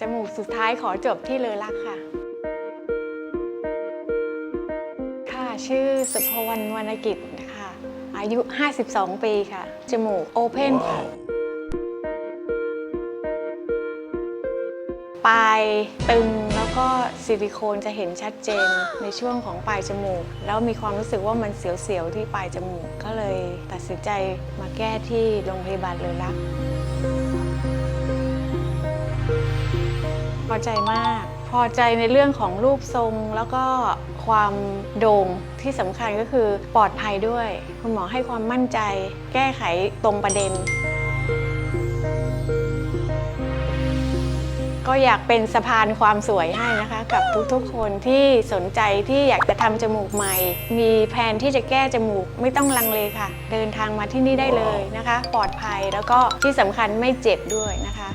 จมูกสุดท้ายขอจบที่เลอรักค่ะ ค่ะชื่อสุภวรรณวรรณกิจนะคะ อายุ 52 ปีค่ะ จมูกโอเพนค่ะ ปลายตึงแล้วก็ซิลิโคนจะเห็นชัดเจนในช่วงของปลายจมูก แล้วมีความรู้สึกว่ามันเสียวๆ ที่ปลายจมูก ก็เลยตัดสินใจมาแก้ที่โรงพยาบาลเลอรักพ อใจมาก พอใจในเรื่องของรูปทรง แล้วก็ความโด่งที่สำคัญก็คือปลอดภัยด้วย คุณหมอให้ความมั่นใจ แก้ไขตรงประเด็น ก็อยากเป็นสะพานความสวยให้นะคะ กับทุกๆคนที่สนใจที่อยากจะทำจมูกใหม่ มีแผนที่จะแก้จมูกไม่ต้องลังเลค่ะ เดินทางมาที่นี่ได้เลยนะคะ ปลอดภัยแล้วก็ที่สำคัญไม่เจ็บด้วยนะคะ